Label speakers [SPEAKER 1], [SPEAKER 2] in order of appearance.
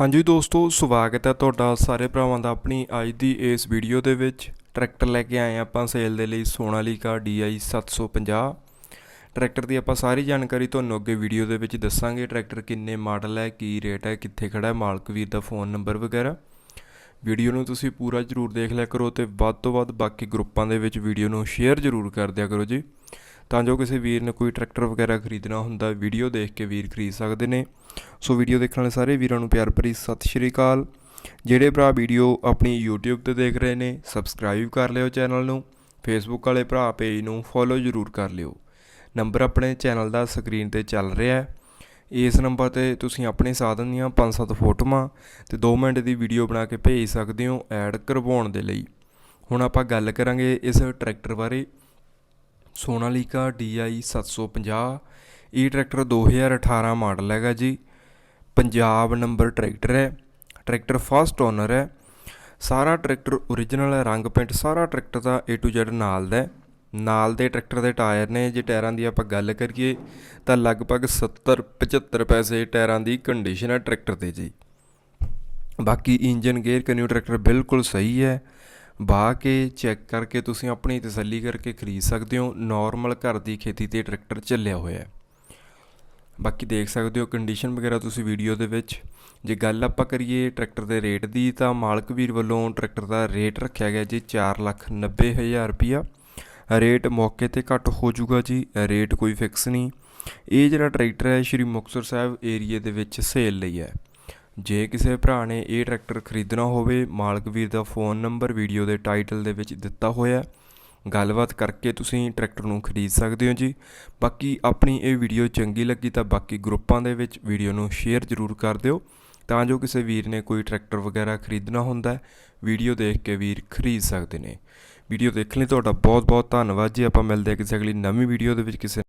[SPEAKER 1] ਹਾਂਜੀ ਦੋਸਤੋ, ਸਵਾਗਤ ਹੈ ਤੁਹਾਡਾ ਸਾਰੇ ਭਰਾਵਾਂ ਦਾ ਆਪਣੀ ਅੱਜ ਦੀ ਇਸ ਵੀਡੀਓ ਦੇ ਵਿੱਚ। ਟਰੈਕਟਰ ਲੈ ਕੇ ਆਏ ਹਾਂ ਆਪਾਂ ਸੇਲ ਦੇ ਲਈ ਸੋਨਾਲੀਕਾ DI 750 ਟਰੈਕਟਰ ਦੀ ਆਪਾਂ ਸਾਰੀ ਜਾਣਕਾਰੀ ਤੁਹਾਨੂੰ ਅੱਗੇ ਵੀਡੀਓ ਦੇ ਵਿੱਚ ਦੱਸਾਂਗੇ। ਟਰੈਕਟਰ ਕਿੰਨੇ ਮਾਡਲ ਹੈ, ਕੀ ਰੇਟ ਹੈ, ਕਿੱਥੇ ਖੜਾ ਹੈ, ਮਾਲਕ ਵੀਰ ਦਾ ਫੋਨ ਨੰਬਰ ਵਗੈਰਾ। ਵੀਡੀਓ ਨੂੰ ਤੁਸੀਂ ਪੂਰਾ ਜਰੂਰ ਦੇਖ ਲਿਆ ਕਰੋ ਤੇ ਵੱਧ ਤੋਂ ਵੱਧ ਬਾਕੀ ਗਰੁੱਪਾਂ ਦੇ ਵਿੱਚ ਵੀਡੀਓ ਨੂੰ ਸ਼ੇਅਰ ਜਰੂਰ ਕਰ ਦਿਆ ਕਰੋ ਜੀ। ਤਾਂ ਜੋ ਕਿਸੇ ਵੀਰ ਨੇ ਕੋਈ ਟਰੈਕਟਰ ਵਗੈਰਾ ਖਰੀਦਣਾ ਹੁੰਦਾ, ਵੀਡੀਓ ਦੇਖ ਕੇ ਵੀਰ ਖਰੀਦ ਸਕਦੇ ਨੇ। ਸੋ ਵੀਡੀਓ ਦੇਖਣ ਵਾਲੇ ਸਾਰੇ ਵੀਰਾਂ ਨੂੰ ਪਿਆਰ ਭਰੀ ਸਤਿ ਸ਼੍ਰੀ ਅਕਾਲ। ਜਿਹੜੇ ਭਰਾ ਵੀਡੀਓ ਆਪਣੀ YouTube ਤੇ ਦੇਖ ਰਹੇ ਨੇ ਸਬਸਕ੍ਰਾਈਬ ਕਰ ਲਿਓ ਚੈਨਲ ਨੂੰ। ਫੇਸਬੁੱਕ ਵਾਲੇ ਭਰਾ ਪੇਜ ਨੂੰ ਫੋਲੋ ਜ਼ਰੂਰ ਕਰ ਲਿਓ। ਨੰਬਰ ਆਪਣੇ ਚੈਨਲ ਦਾ ਸਕਰੀਨ ਤੇ ਚੱਲ ਰਿਹਾ ਹੈ। ਇਸ ਨੰਬਰ ਤੇ ਤੁਸੀਂ ਆਪਣੇ ਸਾਧਨ ਦੀਆਂ 5-7 ਫੋਟੋਆਂ ਤੇ 2 ਮਿੰਟ ਦੀ ਵੀਡੀਓ ਬਣਾ ਕੇ ਭੇਜ ਸਕਦੇ ਹੋ ਐਡ ਕਰਵਾਉਣ ਦੇ ਲਈ। ਹੁਣ ਆਪਾਂ ਗੱਲ ਕਰਾਂਗੇ ਇਸ ਟਰੈਕਟਰ ਬਾਰੇ। ਸੋਨਾਲੀਕਾ DI 750 ਇਹ ਟਰੈਕਟਰ 2018 ਮਾਡਲ ਹੈਗਾ ਜੀ। ਪੰਜਾਬ ਨੰਬਰ ਟਰੈਕਟਰ ਹੈ, ਟਰੈਕਟਰ ਫਸਟ ਓਨਰ ਹੈ। ਸਾਰਾ ਟਰੈਕਟਰ ਓਰੀਜਨਲ ਹੈ, ਰੰਗ ਪੇਂਟ ਸਾਰਾ ਟਰੈਕਟਰ ਦਾ A to Z ਨਾਲ ਦਾ ਨਾਲ ਦੇ ਟਰੈਕਟਰ ਦੇ ਟਾਇਰ ਨੇ, ਜੇ ਟਾਇਰਾਂ ਦੀ ਆਪਾਂ ਗੱਲ ਕਰੀਏ ਤਾਂ ਲਗਭਗ 70 75 ਪੈਸੇ ਟਾਇਰਾਂ ਦੀ ਕੰਡੀਸ਼ਨ ਹੈ ਟਰੈਕਟਰ ਤੇ ਜੀ। ਬਾਕੀ ਇੰਜਨ ਗੇਅਰ ਕਨਿਊ ਟਰੈਕਟਰ ਬਿਲਕੁਲ ਸਹੀ ਹੈ। ਬਾਹ ਕੇ ਚੈੱਕ ਕਰਕੇ ਤੁਸੀਂ ਆਪਣੀ ਤਸੱਲੀ ਕਰਕੇ ਖਰੀਦ ਸਕਦੇ ਹੋ। ਨਾਰਮਲ ਘਰ ਦੀ ਖੇਤੀ ਤੇ ਟਰੈਕਟਰ ਚੱਲਿਆ ਹੋਇਆ ਹੈ। ਬਾਕੀ ਦੇਖ ਸਕਦੇ ਹੋ ਕੰਡੀਸ਼ਨ ਵਗੈਰਾ ਤੁਸੀਂ ਵੀਡੀਓ ਦੇ ਵਿੱਚ। ਜੇ ਗੱਲ ਆਪਾਂ ਕਰੀਏ ਟਰੈਕਟਰ ਦੇ ਰੇਟ ਦੀ, ਤਾਂ ਮਾਲਕ ਵੀਰ ਵੱਲੋਂ ਟਰੈਕਟਰ ਦਾ ਰੇਟ ਰੱਖਿਆ ਗਿਆ ਜੀ 490000 ਰੁਪਿਆ ਰੇਟ ਮੌਕੇ ਤੇ ਘੱਟ ਹੋ ਜਾਊਗਾ ਜੀ ਰੇਟ ਕੋਈ ਫਿਕਸ ਨਹੀਂ। ਇਹ ਜਿਹੜਾ ਟਰੈਕਟਰ ਹੈ, ਸ਼੍ਰੀ ਮੁਕਤਸਰ ਸਾਹਿਬ ਏਰੀਏ ਦੇ ਵਿੱਚ ਸੇਲ ਲਈ ਹੈ। ਜੇ ਕਿਸੇ ਭਰਾ ਨੇ ਇਹ ਟਰੈਕਟਰ ਖਰੀਦਣਾ ਹੋਵੇ, ਮਾਲਕ ਵੀਰ ਦਾ ਫੋਨ ਨੰਬਰ ਵੀਡੀਓ ਦੇ ਟਾਈਟਲ ਦੇ ਵਿੱਚ ਦਿੱਤਾ ਹੋਇਆ ਗੱਲਬਾਤ ਕਰਕੇ ਤੁਸੀਂ ਟਰੈਕਟਰ ਨੂੰ ਖਰੀਦ ਸਕਦੇ ਹੋ ਜੀ। ਬਾਕੀ ਆਪਣੀ ਇਹ ਵੀਡੀਓ ਚੰਗੀ ਲੱਗੀ ਤਾਂ ਬਾਕੀ ਗਰੁੱਪਾਂ ਦੇ ਵਿੱਚ ਵੀਡੀਓ ਨੂੰ ਸ਼ੇਅਰ ਜ਼ਰੂਰ ਕਰ ਦਿਓ। ਤਾਂ ਜੋ ਕਿਸੇ ਵੀਰ ਨੇ ਕੋਈ ਟਰੈਕਟਰ ਵਗੈਰਾ ਖਰੀਦਣਾ ਹੁੰਦਾ, ਵੀਡੀਓ ਦੇਖ ਕੇ ਵੀਰ ਖਰੀਦ ਸਕਦੇ ਨੇ। ਵੀਡੀਓ ਦੇਖਣ ਲਈ ਤੁਹਾਡਾ ਬਹੁਤ ਬਹੁਤ ਧੰਨਵਾਦ ਜੀ। ਆਪਾਂ ਮਿਲਦੇ ਹਾਂ ਕਿਸੇ ਅਗਲੀ ਨਵੀਂ ਵੀਡੀਓ ਦੇ ਵਿੱਚ ਕਿਸੇ